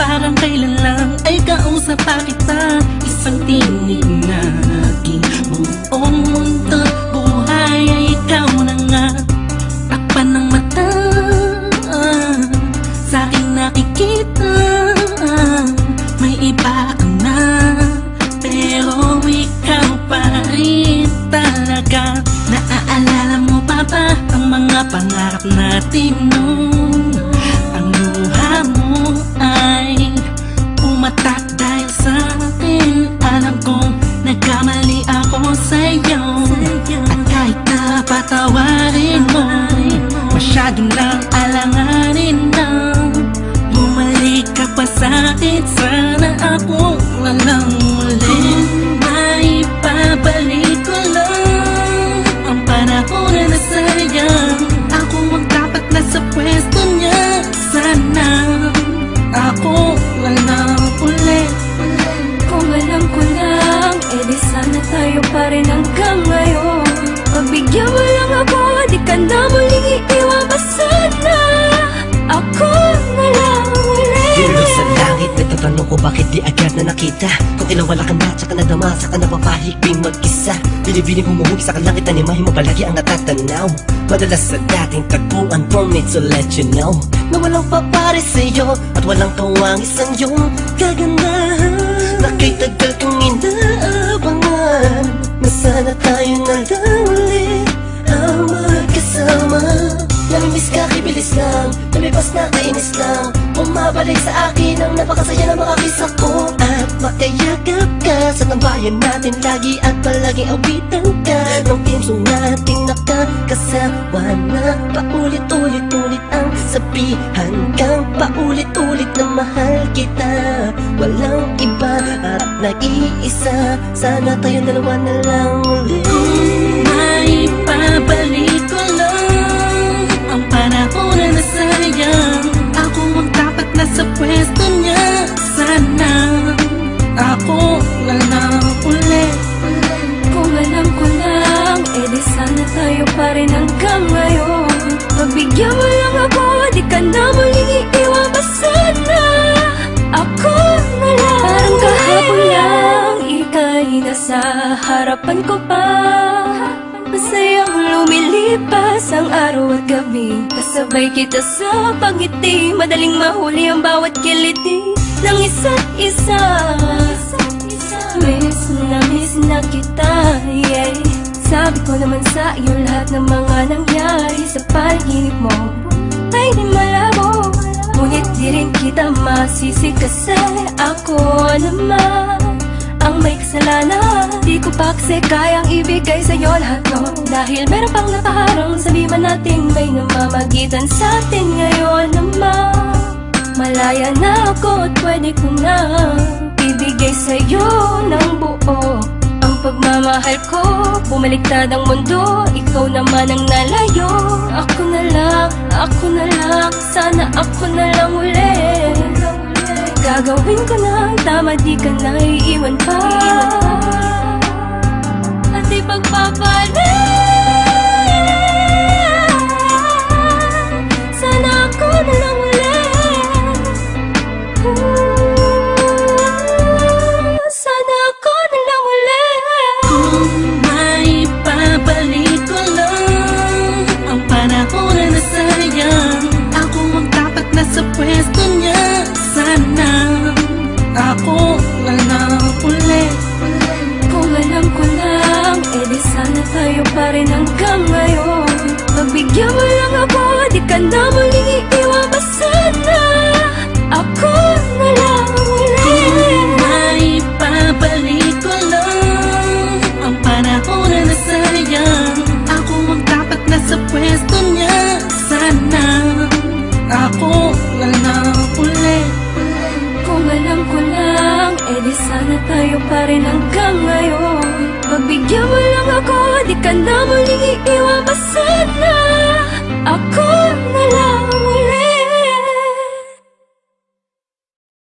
Parang kailan lang ay kausap pa kita. Isang tinig na aking buong mundo. Buhay ay ikaw na nga. Takpan ng mata. Sa aking nakikita May iba ka na. Pero ikaw pa rin talaga. Naaalala mo pa ba Ang mga pangarap natin noon Masyado nang alanganin na Bumalik ka pa sa'kin Sana ako walang muli. May babalik ko lang. Ang panahon na nasayang. Ako ang dapat nasa pwesto niya. Sana ako walang uli Kung alam ko lang, edi sana tayo pa rin hanggang ngayon. Pagbigyan mo lang ako, di ka na muling bakit di agad na nakita? Kung tinawala ka na, tsaka nadama, saka napapahigping mag-isa. Binibining humuhugi sa kalangit, animahin mo palagi ang natatanaw. Madalas sa dating tagpuan, promise to let you know. Na walang papares sa'yo, at walang kawang isang yung kagandahan. Na kay tagal kong inaabangan Na sana tayo na Bumabalik sa akin ang napakasaya ng mga kisa ko At makayagap ka sa tambayan natin Lagi at palaging awitan ka. Ng timsong nating nakakasawa na Paulit-ulit-ulit ang sabihan kang Paulit-ulit na mahal kita. Walang iba at nag-iisa Sana tayo dalawa na lang ulit harapan ko pa Masayang lumilipas ang araw at gabi. Kasabay kita sa pangiti Madaling mahuli ang bawat kiliti Ng isa't isa. Miss na miss na kita, yeah. Sabi ko naman sa iyo lahat ng mga nangyari Sa panaginip mo Ay di malabo. Ngunit di rin kita masisi kasi Ako naman ang may kasalanan Di ko pa kasi kayang ibigay sa'yo lahat no Dahil meron pang nakaharang Sabi man natin may namamagitan sa atin ngayon naman Malaya na ako at pwede ko na Ibigay sa'yo ng buo. Ang pagmamahal ko Bumaliktad ang mundo Ikaw naman ang nalayo. Ako na lang, ako na lang Sana ako na lang ulit Gagawin ko na tama Di ka na iiwan pa. At ipagpapalit pa rin hanggang ngayon. Pagbigyan mo lang ako, di ka na muling iiwan pa sana. Ako na lang ulit May pabalik ko lang Ang panahon na nasayang. Ako ang dapat nasa pwesto niya. Sana ako walang uli Kung alam ko lang, edi sana tayo pa rin hanggang ngayon. Pagbigyan mo lang ako, di ka na muling iiwan pa sana Ako na